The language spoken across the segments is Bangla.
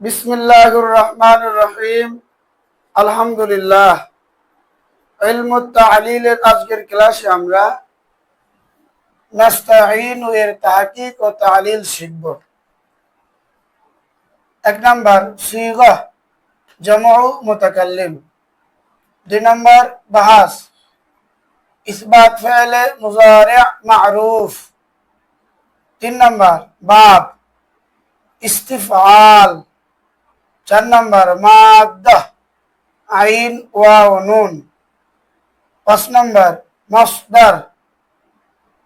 বিসমিল্লাহির রহমানির রহিম। আলহামদুলিল্লাহ। ইলমুত তাহলিলের আজকের ক্লাসে আমরা নাস্তাঈন এর তাহকিক ও তাহলিল শিখব। এক নাম্বার, সিগা, জমউ মুতাকাল্লিম। দুই নাম্বার, বাহাস, ইসবাত ফেলে মুজারে মারুফ। তিন নাম্বার, বাব ইস্তিফাল চার নাম্বার, মাদ্দা, আইন ওয়া নুন। পাঁচ নম্বর, মসদার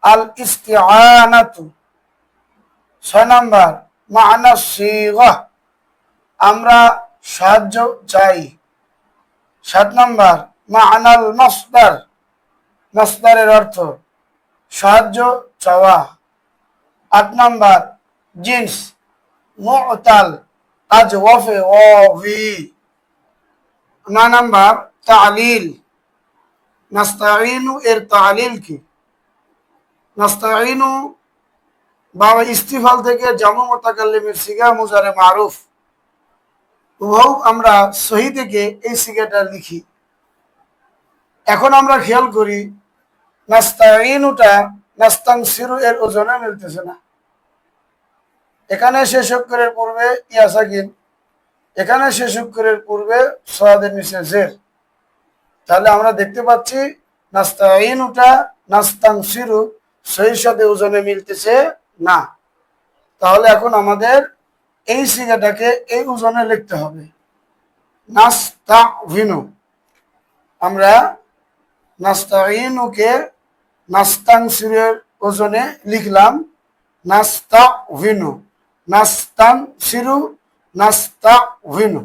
আল ইস্তিআনাতু ছয় নাম্বার, মানা সিগা। আমরা সাহায্য চাই। সাত নাম্বার, মানাল মসদার। মসদারের অর্থ, সাহায্য চাওয়া। আট নম্বর, জিন্স, মুতাল। আজ ওভি না নাম্বার তালিল নাস্তাইনু এর তালিল কি নাস্তাইনু বাবা ইস্তিফাল থেকে জামু মোতাকাল্লিমের সিগা মুজারে মারুফ উহাও আমরা সহি থেকে এই সিগাটা লিখি। এখন আমরা খেয়াল করি নাস্তাইনুটা নাস্তাং সিরু এর ওজনে মিলতেছে না। এখানে শেষ অক্ষরের পূর্বে ইয়াসাকিন এখানে শেষ অক্ষরের পূর্বে সয়াদের নিচে জের। তাহলে আমরা দেখতে পাচ্ছি নাস্তাইনুটা নাস্তাং সিরু সহির সাথে ওজনে মিলতেছে না। তাহলে এখন আমাদের এই সিগাটাকে এই ওজনে লিখতে হবে। নাস্তা ভিনু আমরা নাস্তাং সিরের ওজনে লিখলাম নাস্তা ভিনু নাস্তাং সিরু নাস্তা ভিনু।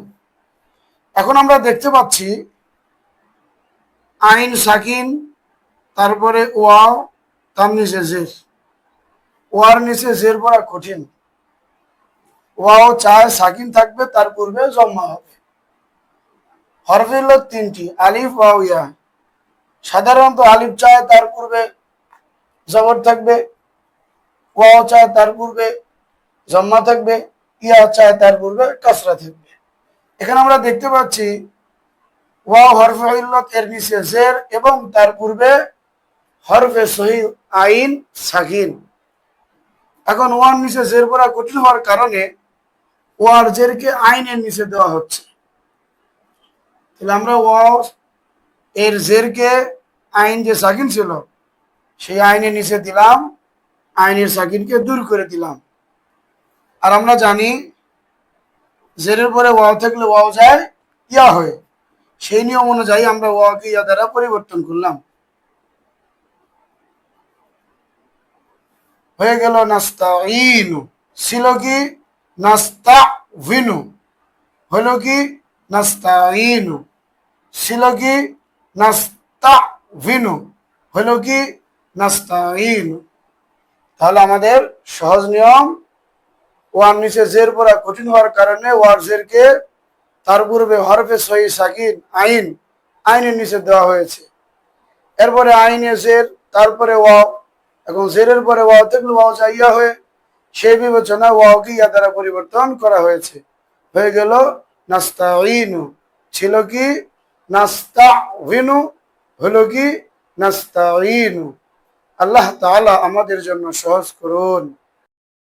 এখন আমরা দেখতে পাচ্ছি আইন সাকিন, তারপরে ওয়াও, তার নিচে জের। ওয়ার নিচে জের পড়া কঠিন। ওয়াও চায় সাকিন থাকবে, তার পূর্বে জন্মা হবে। হরফ হলো তিনটি, আলিফ, ওয়াও, ইয়া। সাধারণত আলিফ চায় তার পূর্বে জবর থাকবে, ওয়াও চায় তার পূর্বে জম্মা থাকবে, ইয়া চায় তার পূর্বে কাসরা থাকবে। এখানে আমরা দেখতে পাচ্ছি, ওয়াও হরফে এর নিচে জের এবং তার পূর্বে হরফে সহি আইন সাকিন এখন ওয়ার নিচে জের পড়া কঠিন হওয়ার কারণে ওয়ার জেরকে আইনের নিচে দেওয়া হচ্ছে। তাহলে আমরা ওয়াও এর জেরকে আইন যে সাকিন ছিল, সেই আইনের নিচে দিলাম, আইনের সাকিনকে দূর করে দিলাম। আর আমরা জানি জেরের পরে ওয়াও থাকলে ওয়াও যায়, ইয়া হয়ে। সেই নিয়ম অনুযায়ী আমরা ওয়াকে ইয়া দ্বারা পরিবর্তন করলাম। হয়ে গেল নাস্তা ইনু ছিল কি? নাস্তা ভিনু হলো কি? নাস্তা ইনু ছিল কি? নাস্তা ভিনু হলো কি? নাস্তা ইনু তাহলে আমাদের সহজ নিয়ম ওয়ার নিচে জের পড়া কঠিন হওয়ার কারণে ওয়ার জেরকে তার পূর্বে হরফে সহি সাকিন, আইন, আইনের নিচে দেওয়া হয়েছে। এরপরে আইনে জের, তারপরে ওয়াও, এখন জেরের পরে ওয়াও থাকলে ওয়াও চাইয়া হয়ে সেই বিবেচনা ওয়াওকে ইয়া দ্বারা পরিবর্তন করা হয়েছে। হয়ে গেল নাস্তা ইনু ছিল কি? নাস্তা ভিনু হলো কি? নাস্তা ইনু আল্লাহ তাআলা আমাদের জন্য সহজ করুন।